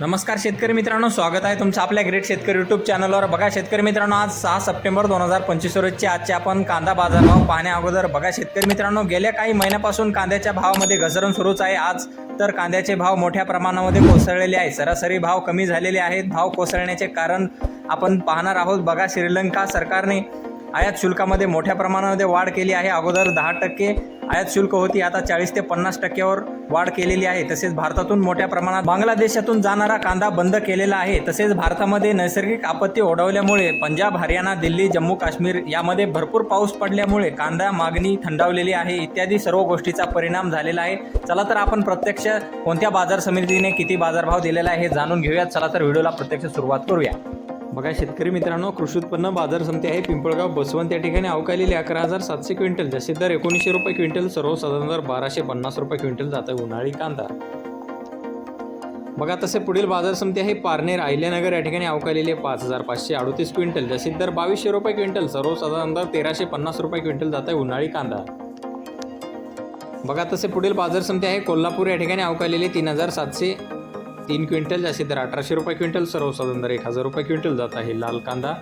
नमस्कार शेतकरी मित्रांनो स्वागत आहे तुमचं आपल्या ग्रेट शेतकरी यूट्यूब चॅनलवर बघा शेतकरी मित्रांनो आज सहा सप्टेंबर दोन हजार पंचवीस रोजचे आजचे आपण कांदा बाजारभाव पाहण्या अगोदर. बघा शेतकरी मित्रांनो गेल्या काही महिन्यापासून कांद्याच्या भावामध्ये घसरण सुरूच आहे. आज तर कांद्याचे भाव मोठ्या प्रमाणामध्ये कोसळलेले आहे सरासरी भाव कमी झालेले आहेत. भाव कोसळण्याचे कारण आपण पाहणार आहोत. बघा श्रीलंका सरकारने आयात शुल्कामध्ये मोठ्या प्रमाणामध्ये वाढ केली आहे. अगोदर दहा टक्के आयात शुल्क होती. आता चाळीस ते पन्नास टक्क्यावर वाढ केलेली आहे. तसेच भारतातून मोठ्या प्रमाणात बांगलादेशातून जाणारा कांदा बंद केलेला आहे. तसेच भारतामध्ये नैसर्गिक आपत्ती ओढवल्यामुळे पंजाब हरियाणा दिल्ली जम्मू काश्मीर यामध्ये भरपूर पाऊस पडल्यामुळे कांदा मागणी थंडावलेली आहे. इत्यादी सर्व गोष्टीचा परिणाम झालेला आहे. चला तर आपण प्रत्यक्ष कोणत्या बाजार समितीने किती बाजारभाव दिलेला आहे हे जाणून घेऊयात. चला तर व्हिडिओला प्रत्यक्ष सुरुवात करूया. बघा शेतकरी मित्रांनो कृषी उत्पन्न बाजार समिती आहे पिंपळगाव बसवंत या ठिकाणी अवकालेली अकरा हजार सातशे क्विंटल जसे दर एकोणीसशे रुपये क्विंटल सर्वसाधारण दर बाराशे पन्नास रुपये क्विंटल जात आहे उन्हाळी कांदा. बघा तसे पुढील बाजार समिती आहे पारनेर अहिल्यानगर या ठिकाणी अवकालेले पाच हजार पाचशे अडतीस क्विंटल जसे दर बावीसशे रुपये क्विंटल सर्वसाधारण दर तेराशे पन्नास रुपये क्विंटल जात आहे उन्हाळी कांदा. बघा तसे पुढील बाजार समिती आहे कोल्हापूर या ठिकाणी अवकालेले तीन हजार सातशे तीन क्विंटल जास्तीत तर अठराशे रुपये क्विंटल सर्वसाधारण दर एक हजार रुपये क्विंटल जात आहे लाल कांदा.